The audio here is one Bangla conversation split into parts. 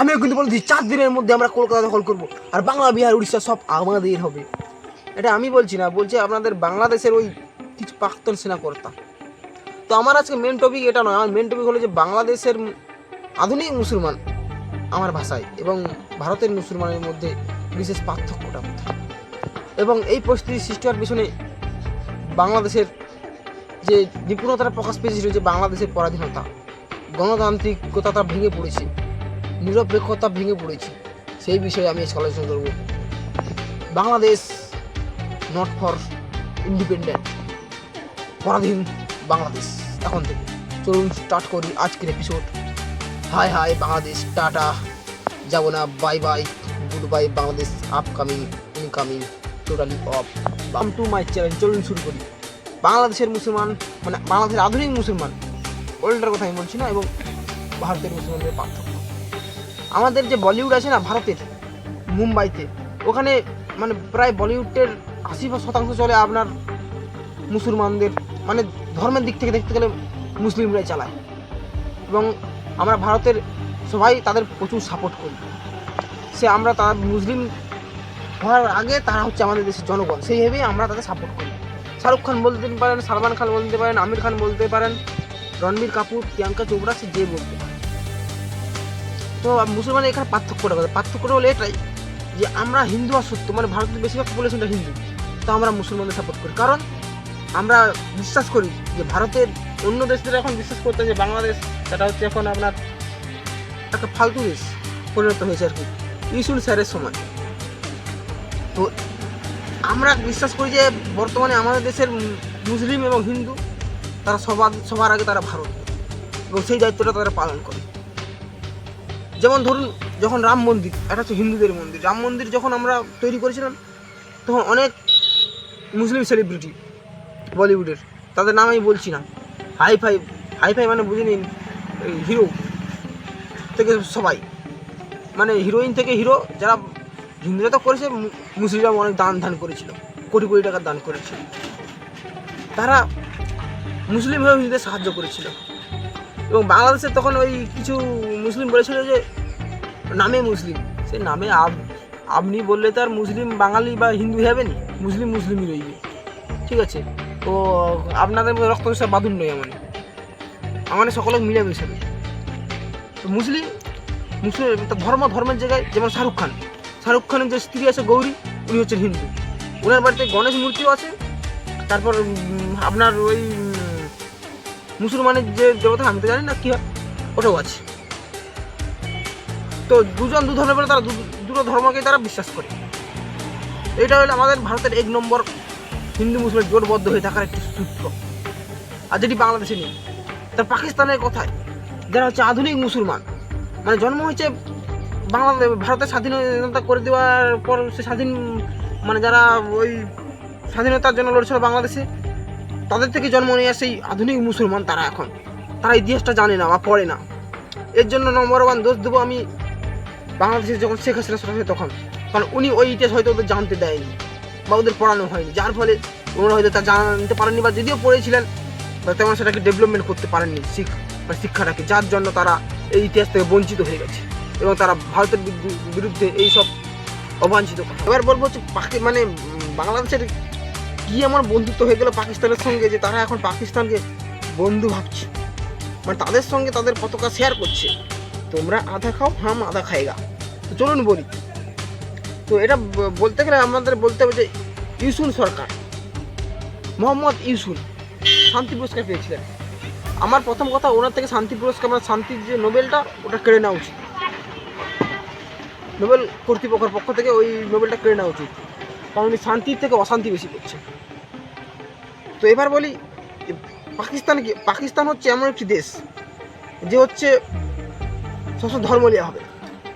আমিও কিন্তু বলেছি চার দিনের মধ্যে আমরা কলকাতা দখল করব। আর বাংলা, বিহার, উড়িষ্যা সব আমাদের হবে। এটা আমি বলছি না, বলছি আপনাদের বাংলাদেশের ওই কিছু প্রাক্তন সেনাকর্তা। তো আমার আজকে মেন টপিক এটা নয়, আমার মেন টপিক হলো যে বাংলাদেশের আধুনিক মুসলমান আমার ভাষায় এবং ভারতের মুসলমানের মধ্যে বিশেষ পার্থক্যটা কোথায়? এবং এই পরিস্থিতি সৃষ্টি হওয়ার পিছনে বাংলাদেশের যে নিপুণতাটা প্রকাশ পেয়েছিল যে বাংলাদেশের পরাধীনতা, গণতান্ত্রিকতা ভেঙে পড়েছে। নিরপেক্ষতা ভেঙে পড়েছে। সেই বিষয়ে আমি আজকে আলোচনা করব। বাংলাদেশ নট ফর ইন্ডিপেন্ডেন্ট পরাধীন বাংলাদেশ। এখন থেকে। চলুন স্টার্ট করি আজকের episode hi hi, Bangladesh, tata. যাব না bye bye good bye Bangladesh upcoming incoming totally of bomb to my challenge চলুন শুরু করি। বাংলাদেশের মুসলমান মানে বাংলাদেশের আধুনিক মুসলমান। ওল্ডার কথা আমি বলছি না, এবং ভারতের মুসলমানদের পার্থক্য। আমাদের যে বলিউড আছে না ভারতের, মুম্বাইতে, ওখানে মানে প্রায় বলিউডের আশি শতাংশ চলে আপনার মুসলমানদের মানে ধর্মের দিক থেকে দেখতে গেলে মুসলিমরাই চালায়। এবং আমরা ভারতের সবাই তাদের প্রচুর সাপোর্ট করি। সে আমরা তার মুসলিম হওয়ার আগে তারা হচ্ছে আমাদের দেশের জনগণ, সেই ভেবেই আমরা তাদের সাপোর্ট করি। শাহরুখ খান বলতে পারেন, সালমান খান বলতে পারেন, আমির খান বলতে পারেন, রণবীর কাপুর, প্রিয়াঙ্কা চোপড়া, সে যে বলতে পারে তো মুসলমানের এখানে পার্থক্যটা কথা পার্থক্যটা হলো এটাই যে আমরা হিন্দু আর সত্য মানে ভারতের বেশিরভাগ পপুলেশনটা হিন্দু। তো আমরা মুসলমানদের সাপোর্ট করি। কারণ আমরা বিশ্বাস করি যে ভারতের অন্য দেশদের এখন বিশ্বাস করতে যে বাংলাদেশ, সেটা হচ্ছে এখন আপনার একটা ফালতু দেশ পরিণত হয়েছে আর কি ইসুল স্যারের সময়। তো আমরা বিশ্বাস করি যে বর্তমানে আমাদের দেশের মুসলিম এবং হিন্দু, তারা সবার সবার আগে তারা ভারত এবং সেই দায়িত্বটা তারা পালন করে। যেমন ধরুন, যখন রাম মন্দির, এটা হচ্ছে হিন্দুদের মন্দির, রাম মন্দির যখন আমরা তৈরি করেছিলাম, তখন অনেক মুসলিম সেলিব্রিটি বলিউডের, তাদের নাম আমি বলছি না। হাই ফাই হাই ফাই মানে বুঝে নিন হিরো থেকে সবাই। মানে হিরোইন থেকে হিরো, যারা হিন্দুরা তো করেছে মুসলিমরা অনেক দান ধান করেছিল, কোটি কোটি টাকা দান করেছিল। তারা মুসলিম হয়ে হিন্দুদের সাহায্য করেছিল। এবং বাংলাদেশে তখন ওই কিছু মুসলিম বলেছিল যে, নামে মুসলিম। সে নামে আপ আপনি বললে তো আর মুসলিম বাঙালি বা হিন্দু হবে নি মুসলিম মুসলিমই রইবে। ঠিক আছে? তো আপনাদের রক্ত হিসাব বাঁধুন নয় এমন আমাদের সকলে মিলেমিশে। তো মুসলিম মুসলিম ধর্ম, ধর্মের জায়গায় যেমন শাহরুখ খান। শাহরুখ খানের যে স্ত্রী আছে গৌরী, উনি হচ্ছেন হিন্দু। ওনার বাড়িতে গণেশ মূর্তিও আছে। তারপর আপনার ওই মুসলমানের যে দেবতা, আমি তো জানি না কি হয়, ওটাও আছে। তো দুজন দু ধর্মের তারা দুটো ধর্মকে তারা বিশ্বাস করে। এটা হলো আমাদের ভারতের এক নম্বর হিন্দু মুসলিম জোটবদ্ধ হয়ে থাকার একটি সূত্র। আর যেটি বাংলাদেশে নেই। তার পাকিস্তানের কথায়, যারা হচ্ছে আধুনিক মুসলমান মানে জন্ম হয়েছে বাংলাদেশ, ভারতের স্বাধীনতা করে দেওয়ার পর সে স্বাধীন মানে যারা ওই স্বাধীনতার জন্য লড়ছিল বাংলাদেশে তাদের থেকে জন্ম নিয়ে আসে এই আধুনিক মুসলমান তারা এখন। তারা ইতিহাসটা জানে না বা পড়ে না। এর জন্য নম্বর ওয়ান দোষ দেবো আমি বাংলাদেশে যখন শেখ হাসিনা সরকার তখন। কারণ উনি ওই ইতিহাস হয়তো ওদের জানতে দেয়নি বা ওদের পড়ানো হয়নি। যার ফলে ওনারা হয়তো তা জানতে পারেননি বা যদিও পড়েছিলেন, বা তেমন সেটাকে ডেভেলপমেন্ট করতে পারেননি শিখ বা শিক্ষাটাকে। যার জন্য তারা এই ইতিহাস থেকে বঞ্চিত হয়ে গেছে এবং তারা ভারতের বিরুদ্ধে এই সব অবাঞ্ছিত এবার বলব হচ্ছে পাকি মানে বাংলাদেশের কি আমার বন্ধুত্ব হয়ে গেল পাকিস্তানের সঙ্গে যে তারা এখন পাকিস্তানকে বন্ধু ভাবছে? মানে তাদের সঙ্গে তাদের পতাকা শেয়ার করছে। তোমরা আধা খাও, হাম আধা খাইগা। তো চলুন বলি। তো এটা বলতে গেলে আমাদের বলতে হবে যে ইউসুন সরকার, মোহাম্মদ ইউসুন শান্তি পুরস্কার পেয়েছিলেন। আমার প্রথম কথা, ওনার থেকে শান্তি পুরস্কার মানে শান্তির যে নোবেলটা, ওটা কেড়ে নেওয়া উচিত। নোবেল কর্তৃপক্ষের পক্ষ থেকে ওই নোবেলটা কেড়ে নেওয়া উচিত। কারণ শান্তির থেকে অশান্তি বেশি করছে তো এবার বলি পাকিস্তান কি পাকিস্তান হচ্ছে এমন একটি দেশ যে হচ্ছে সবসময় ধর্ম নেওয়া হবে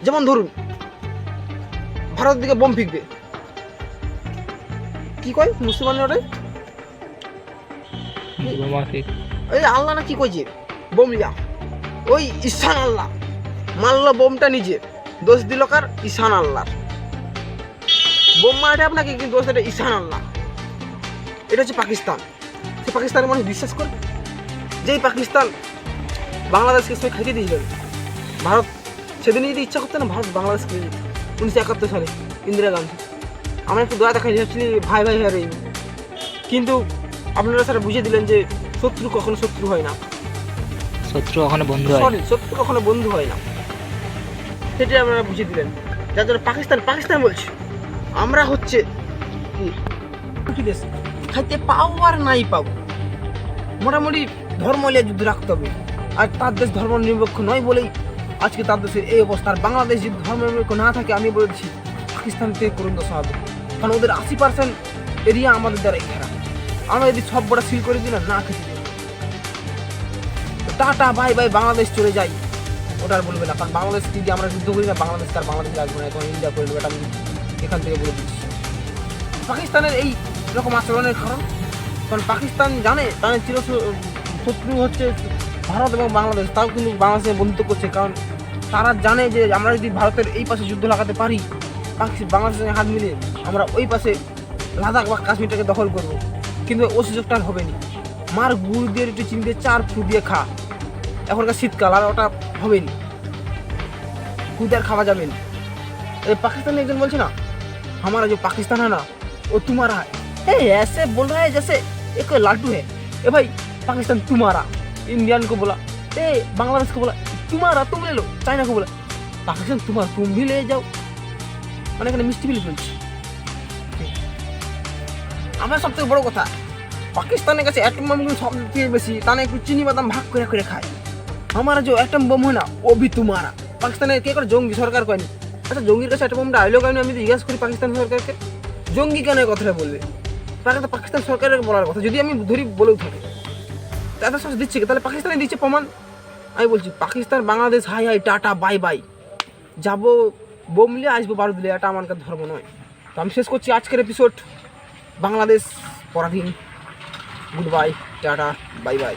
যেমন ধরুন ভারত দিকে বোম ফিকবে। কি কয় মুসলমান ওটাই এই আল্লাহ না কি কইছে বোম লিয়া। ওই ঈশান আল্লাহ। মারলো বোমটা নিজে। দোষ দিল কার? ঈশান আল্লাহ বোম মারাটা আপনাকে কিন্তু দোষ এটা ঈশান আল্লাহ। এটা হচ্ছে পাকিস্তান। সে পাকিস্তানের মানুষ বিশ্বাস করে? যেই পাকিস্তান বাংলাদেশকে সবাই খেতে দিয়েছিলেন ভারত সেদিন যদি ইচ্ছা করতো না ভারত বাংলাদেশ কিনে যেত উনিশশো একাত্তর সালে ইন্দিরা গান্ধী। আমরা একটু দয়া দেখাই ভাবছিলি ভাই ভাই হারে কিন্তু আপনারা স্যার বুঝিয়ে দিলেন যে শত্রু কখনো শত্রু হয় না। শত্রু কখনো বন্ধু হয় সরি শত্রু কখনো বন্ধু হয় না। সেটাই আপনারা বুঝিয়ে দিলেন। যার জন্য পাকিস্তান পাকিস্তান বলছে। আমরা হচ্ছে কি? কি দেশ খাইতে পাও আর নাই পাও মোটামুটি ধর্ম নিয়ে যুদ্ধ রাখতে হবে। আর তার দেশ ধর্ম নিরপেক্ষ নয় বলেই আজকে তার দেশের এই অবস্থা। আর বাংলাদেশ যদি ধর্ম নিরপেক্ষ না থাকে, আমি বলেছি পাকিস্তান থেকে করুন দশা হবে কারণ ওদের আশি পার্সেন্ট এরিয়া আমাদের দ্বারা ঘেরা। আমরা যদি সব বড় সিল করে দিই না খেতে টাটা, বাই বাই, বাংলাদেশ চলে যাই। ওটা আর বলবে না, কারণ বাংলাদেশ যদি আমরা যুদ্ধ করি না, বাংলাদেশ আর বাংলাদেশ লাগবে না। এখন ইন্ডিয়া করে দেবে, এটা আমি এখান থেকে বলে দিচ্ছি। পাকিস্তানের এই এরকম আচরণের কারণ। কারণ পাকিস্তান জানে, তাদের চির শত্রু হচ্ছে ভারত এবং বাংলাদেশ। তাও কিন্তু বাংলাদেশে বন্ধুত্ব করছে। কারণ তারা জানে যে আমরা যদি ভারতের এই পাশে যুদ্ধ লাগাতে পারি বাংলাদেশের হাত মিলিয়ে আমরা ওই পাশে লাদাখ বা কাশ্মীরটাকে দখল করব। কিন্তু ও সুযোগটা হবে হবেনি মার গুড় দিয়ে একটু চিনতে চার ফু দিয়ে খা। এখনকার শীতকাল আর ওটা হবে না। খুদার খাওয়া যাবে না। পাকিস্তানি একজন বলছে না, আমার যে পাকিস্তান হয় না, ও তোমার হয়। है ए ऐसे बोल रहा है जैसे एक लाटू है ए भाई पाकिस्तान तुम्हारा इंडियन को बोला ए बांग्लादेश को बोला तुम्हारा तुम ले लो चाइना को बोला पाकिस्तान तुम्हारा तुम भी ले जाओ মানে এখানে মিষ্টি বিলি চলছে আমার সব থেকে বড় কথা পাকিস্তানের কাছে অ্যাটম বম কিন্তু সব থেকে বেশি তারা একটু চিনি বাদাম ভাগ করে করে খায় আমার যে অ্যাটম বোম হয় না ও ভি তোমারা পাকিস্তানের কে করে জঙ্গি সরকার করেনি আচ্ছা জঙ্গির কাছে অ্যাটম বোমটা আইলো কেন আমি তো জিজ্ঞাসা করি পাকিস্তান সরকারকে জঙ্গি কেন এই কথাটা বলবে তাকে তো পাকিস্তান সরকারের বলার কথা। যদি আমি ধরি বলেও থাকি। তাদের সাথে দিচ্ছে? তাহলে পাকিস্তানে দিচ্ছে প্রমাণ? আমি বলছি, Pakistan, Bangladesh, hi hi, tata, bye bye. যাব বোম নিয়ে আসব বারো দিলে এটা আমার ধর্ম নয়। তো আমি শেষ করছি আজকের এপিসোড বাংলাদেশ, পরাধীন। Good bye tata, bye bye.